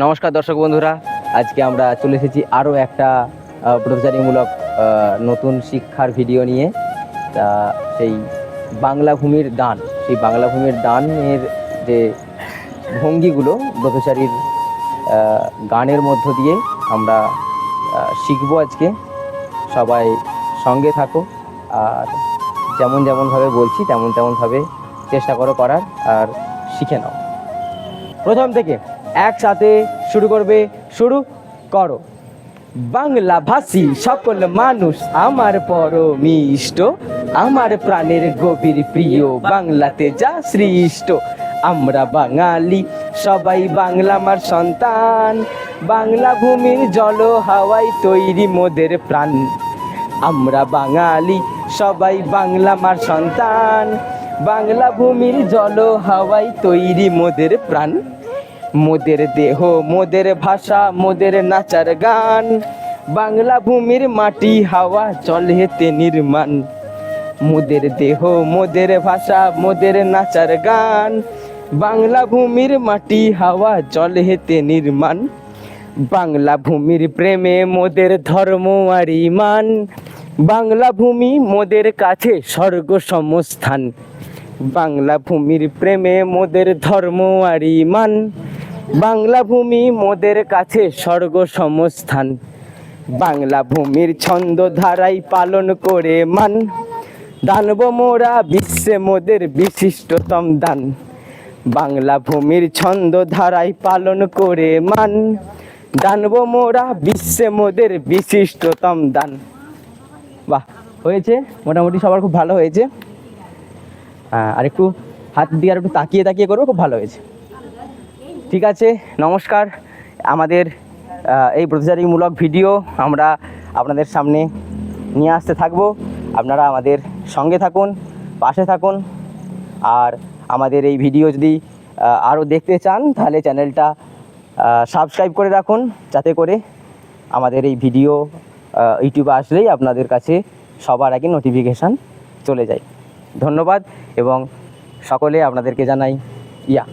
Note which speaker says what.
Speaker 1: নমস্কার দর্শক বন্ধুরা, আজকে আমরা চলে এসেছি আরও একটা প্রচারীমূলক নতুন শিক্ষার ভিডিও নিয়ে। তা সেই বাংলা ভূমির দান, সেই বাংলা ভূমির দানের যে ভঙ্গিগুলো ব্রতচারীর গানের মধ্য দিয়ে আমরা শিখব আজকে। সবাই সঙ্গে থাকো, আর যেমন যেমনভাবে বলছি, তেমন তেমনভাবে চেষ্টা করো করার, আর শিখে নাও। প্রথম থেকে একসাথে শুরু করবে, শুরু করো। বাংলা ভাষী সকল মানুষ আমার পরমিষ্ট, আমার প্রাণের গভীর প্রিয়, বাংলাতে যা সৃষ্ট। আমরা বাঙালি, সবাই বাংলা আমার সন্তান। বাংলা ভূমির জল হাওয়ায় তৈরি মোদের প্রাণ। আমরা বাঙালি, সবাই বাংলা মার সন্তান। বাংলা ভূমির জল হাওয়ায় তৈরি মোদের প্রাণ। মোদের দেহ, মোদের ভাষা, মোদের নাচার গান। বাংলা ভূমির মাটি, হাওয়া চলে হেতে নির্মাণ। মোদের দেহ, মোদের ভাষা, মোদের নাচার গান। বাংলা ভূমির মাটি, হাওয়া জল হেতে নির্মাণ। বাংলা ভূমির প্রেমে মোদের ধর্ম আর ইমান। বাংলা ভূমি মোদের কাছে স্বর্গ সমস্থান। বাংলা ভূমির প্রেমে মোদের ধর্ম আর ইমান। বাংলা ভূমি মোদের কাছে স্বর্গ সমস্থান বাংলা ভূমির ছন্দ ধারাই পালন করে মান। দানব মোরা বিশ্বে মোদের বিশিষ্টতম দান। বাংলা ভূমির ছন্দ ধারাই পালন করে মান। দানব মোরা বিশ্বে মোদের বিশিষ্টতম দান। বাহ, হয়েছে? মোটামুটি সবার খুব ভালো হয়েছে। হ্যাঁ আর একটু হাত দিয়ে আর একটু তাকিয়ে তাকিয়ে করব, খুব ভালো হয়েছে। ঠিক আছে, নমস্কার। আমাদের এই প্রতিচারীমূলক ভিডিও আমরা আপনাদের সামনে নিয়ে আসতে থাকব। আপনারা আমাদের সঙ্গে থাকুন, পাশে থাকুন। আর আমাদের এই ভিডিও যদি আরও দেখতে চান, তাহলে চ্যানেলটা সাবস্ক্রাইব করে রাখুন, যাতে করে আমাদের এই ভিডিও ইউটিউবে আসলেই আপনাদের কাছে সবার আগে নোটিফিকেশান চলে যায়। ধন্যবাদ, এবং সকলে আপনাদেরকে জানাই, ইয়া।